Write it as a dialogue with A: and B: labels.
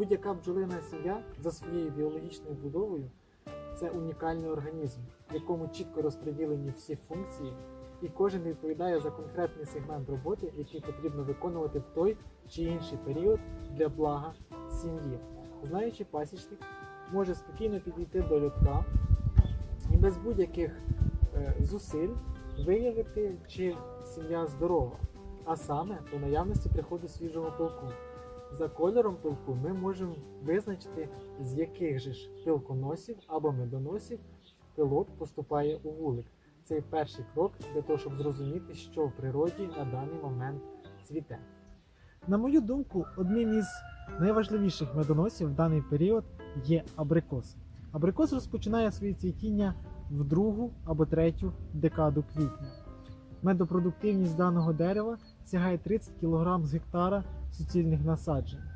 A: Будь-яка бджолина сім'я за своєю біологічною будовою це унікальний організм, в якому чітко розподілені всі функції, і кожен відповідає за конкретний сегмент роботи, який потрібно виконувати в той чи інший період для блага сім'ї. Знаючи пасічник може спокійно підійти до льотка і без будь-яких е, зусиль виявити, чи сім'я здорова, а саме по наявності приходу свіжого пилку. За кольором пилку ми можемо визначити, з яких же ж пилконосів або медоносів пилок поступає у вулик. Це перший крок для того, щоб зрозуміти, що в природі на даний момент цвіте. На мою думку, одним із найважливіших медоносів в даний період є абрикос. Абрикос розпочинає своє цвітіння в другу або третю декаду квітня. Медопродуктивність даного дерева сягає 30 кг з гектара суцільних насаджень.